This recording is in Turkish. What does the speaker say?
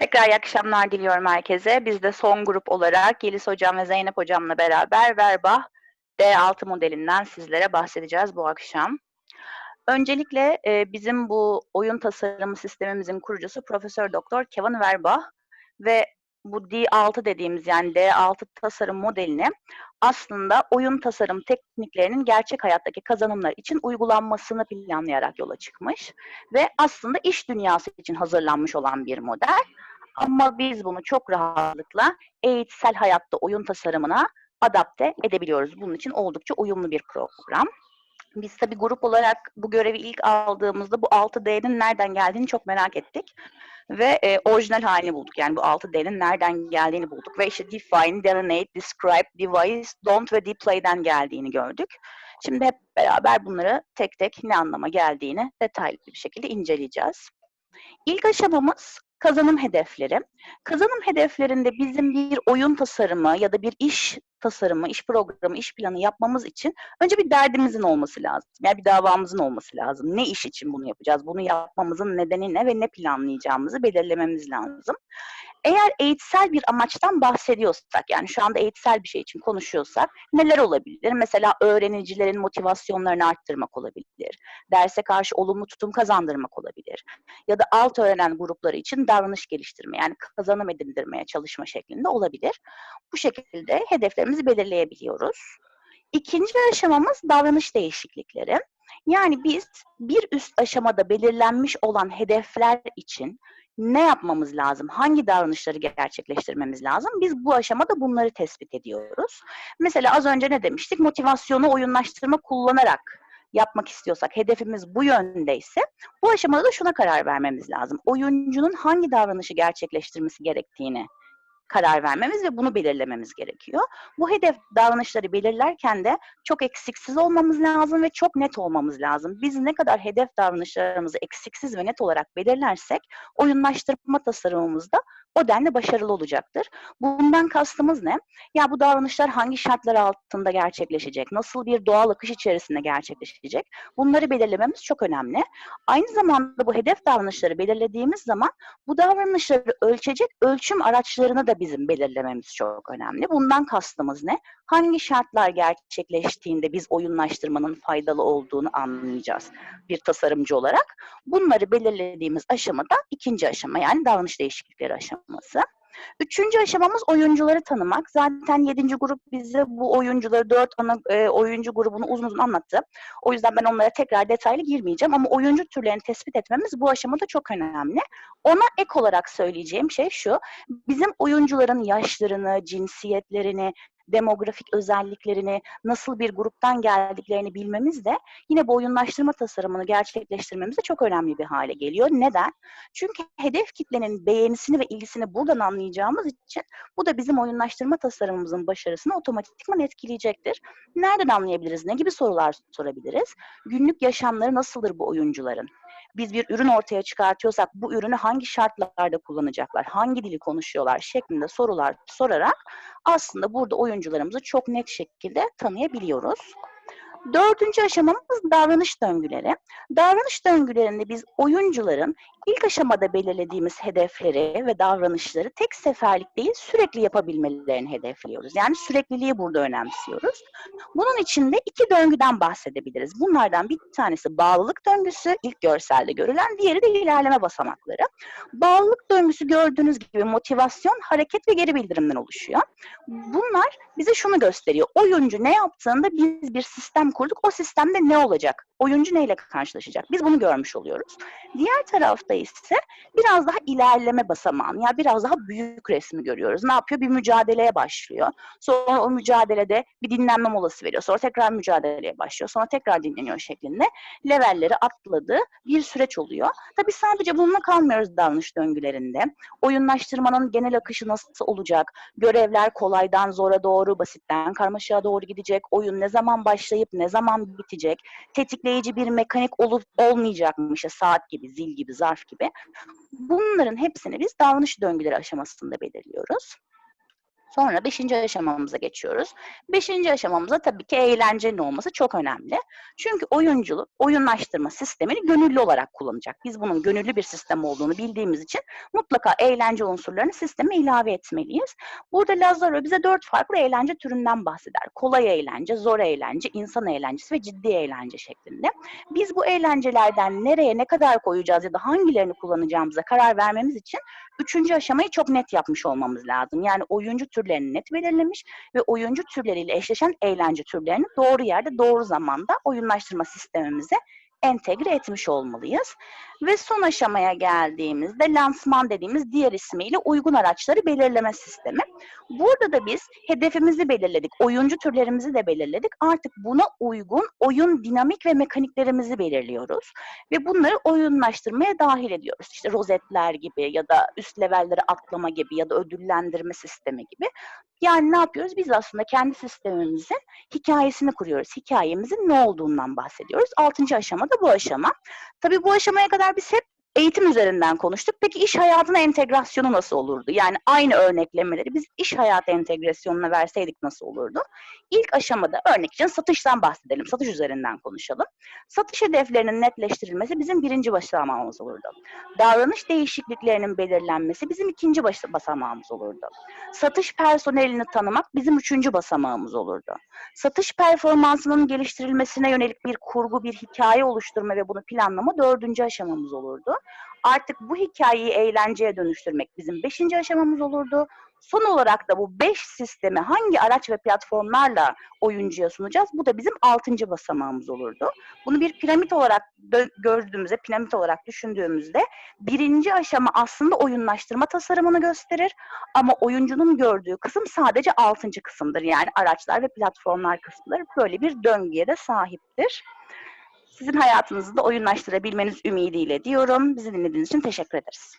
Tekrar iyi akşamlar diliyorum herkese. Biz de son grup olarak Yeliz Hocam ve Zeynep Hocam'la beraber Verbah D6 modelinden sizlere bahsedeceğiz bu akşam. Öncelikle e, bizim bu oyun tasarımı sistemimizin kurucusu Profesör Doktor Kevin Verbah ve bu D6 dediğimiz yani D6 tasarım modelini aslında oyun tasarım tekniklerinin gerçek hayattaki kazanımlar için uygulanmasını planlayarak yola çıkmış ve aslında iş dünyası için hazırlanmış olan bir model. Ama biz bunu çok rahatlıkla eğitsel hayatta oyun tasarımına adapte edebiliyoruz. Bunun için oldukça uyumlu bir program. Biz tabii grup olarak bu görevi ilk aldığımızda bu 6D'nin nereden geldiğini çok merak ettik. Ve e, orijinal halini bulduk. Yani bu 6D'nin nereden geldiğini bulduk. Ve işte define, delineate, describe, devise, don't ve deplay'den geldiğini gördük. Şimdi hep beraber bunları tek tek ne anlama geldiğini detaylı bir şekilde inceleyeceğiz. İlk aşamamız kazanım hedefleri. Kazanım hedeflerinde bizim bir oyun tasarımı ya da bir iş tasarımı, iş programı, iş planı yapmamız için önce bir derdimizin olması lazım. Yani bir davamızın olması lazım. Ne iş için bunu yapacağız? Bunu yapmamızın nedeni ne ve ne planlayacağımızı belirlememiz lazım. Eğer eğitsel bir amaçtan bahsediyorsak, yani şu anda eğitsel bir şey için konuşuyorsak neler olabilir? Mesela öğrenicilerin motivasyonlarını arttırmak olabilir. Derse karşı olumlu tutum kazandırmak olabilir. Ya da alt öğrenen grupları için davranış geliştirme, yani kazanım edindirmeye çalışma şeklinde olabilir. Bu şekilde hedeflerimizi belirleyebiliyoruz. İkinci aşamamız davranış değişiklikleri. Yani biz bir üst aşamada belirlenmiş olan hedefler için ne yapmamız lazım? Hangi davranışları gerçekleştirmemiz lazım? Biz bu aşamada bunları tespit ediyoruz. Mesela az önce ne demiştik? Motivasyonu oyunlaştırma kullanarak yapmak istiyorsak, hedefimiz bu yöndeyse bu aşamada da şuna karar vermemiz lazım. Oyuncunun hangi davranışı gerçekleştirmesi gerektiğini karar vermemiz ve bunu belirlememiz gerekiyor. Bu hedef davranışları belirlerken de çok eksiksiz olmamız lazım ve çok net olmamız lazım. Biz ne kadar hedef davranışlarımızı eksiksiz ve net olarak belirlersek oyunlaştırma tasarımımızda o denli başarılı olacaktır. Bundan kastımız ne? Ya bu davranışlar hangi şartlar altında gerçekleşecek? Nasıl bir doğal akış içerisinde gerçekleşecek? Bunları belirlememiz çok önemli. Aynı zamanda bu hedef davranışları belirlediğimiz zaman bu davranışları ölçecek ölçüm araçlarını da bizim belirlememiz çok önemli. Bundan kastımız ne? Hangi şartlar gerçekleştiğinde biz oyunlaştırmanın faydalı olduğunu anlayacağız bir tasarımcı olarak. Bunları belirlediğimiz aşamada ikinci aşama yani davranış değişiklikleri aşaması. Üçüncü aşamamız oyuncuları tanımak. Zaten yedinci grup bize bu oyuncuları, dört ana e, oyuncu grubunu uzun uzun anlattı. O yüzden ben onlara tekrar detaylı girmeyeceğim ama oyuncu türlerini tespit etmemiz bu aşamada çok önemli. Ona ek olarak söyleyeceğim şey şu, bizim oyuncuların yaşlarını, cinsiyetlerini, demografik özelliklerini, nasıl bir gruptan geldiklerini bilmemiz de yine bu oyunlaştırma tasarımını gerçekleştirmemizde çok önemli bir hale geliyor. Neden? Çünkü hedef kitlenin beğenisini ve ilgisini buradan anlayacağımız için bu da bizim oyunlaştırma tasarımımızın başarısını otomatikman etkileyecektir. Nereden anlayabiliriz? Ne gibi sorular sorabiliriz? Günlük yaşamları nasıldır bu oyuncuların? Biz bir ürün ortaya çıkartıyorsak bu ürünü hangi şartlarda kullanacaklar, hangi dili konuşuyorlar şeklinde sorular sorarak aslında burada oyuncularımızı çok net şekilde tanıyabiliyoruz. Dördüncü aşamamız davranış döngüleri. Davranış döngülerinde biz oyuncuların ilk aşamada belirlediğimiz hedefleri ve davranışları tek seferlik değil sürekli yapabilmelerini hedefliyoruz. Yani sürekliliği burada önemsiyoruz. Bunun için de iki döngüden bahsedebiliriz. Bunlardan bir tanesi bağlılık döngüsü, ilk görselde görülen, diğeri de ilerleme basamakları. Bağlılık döngüsü gördüğünüz gibi motivasyon, hareket ve geri bildirimden oluşuyor. Bunlar bize şunu gösteriyor. Oyuncu ne yaptığında biz bir sistem kurduk. O sistemde ne olacak? Oyuncu neyle karşılaşacak? Biz bunu görmüş oluyoruz. Diğer tarafta ise biraz daha ilerleme basamağı, yani biraz daha büyük resmi görüyoruz. Ne yapıyor? Bir mücadeleye başlıyor. Sonra o mücadelede bir dinlenme molası veriyor. Sonra tekrar mücadeleye başlıyor. Sonra tekrar dinleniyor şeklinde levelleri atladığı bir süreç oluyor. Tabii sadece bununla kalmıyoruz davranış döngülerinde. Oyunlaştırmanın genel akışı nasıl olacak? Görevler kolaydan zora doğru, basitten karmaşaya doğru gidecek. Oyun ne zaman başlayıp ne zaman bitecek? Tetikleyici bir mekanik olup olmayacakmış. Saat gibi, zil gibi, zarf gibi. Bunların hepsini biz davranış döngüleri aşamasında belirliyoruz. Sonra beşinci aşamamıza geçiyoruz. Beşinci aşamamızda tabii ki eğlencenin olması çok önemli. Çünkü oyunculuk, oyunlaştırma sistemini gönüllü olarak kullanacak. Biz bunun gönüllü bir sistem olduğunu bildiğimiz için mutlaka eğlence unsurlarını sisteme ilave etmeliyiz. Burada Lazaro bize dört farklı eğlence türünden bahseder. Kolay eğlence, zor eğlence, insan eğlencesi ve ciddi eğlence şeklinde. Biz bu eğlencelerden nereye ne kadar koyacağız ya da hangilerini kullanacağımıza karar vermemiz için üçüncü aşamayı çok net yapmış olmamız lazım. Yani oyuncu türlerini net belirlemiş ve oyuncu türleriyle eşleşen eğlence türlerini doğru yerde, doğru zamanda oyunlaştırma sistemimize entegre etmiş olmalıyız. Ve son aşamaya geldiğimizde lansman dediğimiz diğer ismiyle uygun araçları belirleme sistemi. Burada da biz hedefimizi belirledik, oyuncu türlerimizi de belirledik. Artık buna uygun oyun dinamik ve mekaniklerimizi belirliyoruz. Ve bunları oyunlaştırmaya dahil ediyoruz. İşte rozetler gibi ya da üst levelleri atlama gibi ya da ödüllendirme sistemi gibi. Yani ne yapıyoruz? Biz aslında kendi sistemimizin hikayesini kuruyoruz. Hikayemizin ne olduğundan bahsediyoruz. Altıncı aşama da bu aşama. Tabii bu aşamaya kadar biz hep eğitim üzerinden konuştuk. Peki iş hayatına entegrasyonu nasıl olurdu? Yani aynı örneklemeleri biz iş hayatı entegrasyonuna verseydik nasıl olurdu? İlk aşamada örnek için satıştan bahsedelim. Satış üzerinden konuşalım. Satış hedeflerinin netleştirilmesi bizim birinci basamağımız olurdu. Davranış değişikliklerinin belirlenmesi bizim ikinci bas- basamağımız olurdu. Satış personelini tanımak bizim üçüncü basamağımız olurdu. Satış performansının geliştirilmesine yönelik bir kurgu, bir hikaye oluşturma ve bunu planlama dördüncü aşamamız olurdu. Artık bu hikayeyi eğlenceye dönüştürmek bizim beşinci aşamamız olurdu. Son olarak da bu beş sistemi hangi araç ve platformlarla oyuncuya sunacağız? Bu da bizim altıncı basamağımız olurdu. Bunu bir piramit olarak gördüğümüzde, piramit olarak düşündüğümüzde birinci aşama aslında oyunlaştırma tasarımını gösterir. Ama oyuncunun gördüğü kısım sadece altıncı kısımdır. Yani araçlar ve platformlar kısımları böyle bir döngüye de sahiptir. Sizin hayatınızı da oyunlaştırabilmeniz ümidiyle diyorum. Bizi dinlediğiniz için teşekkür ederiz.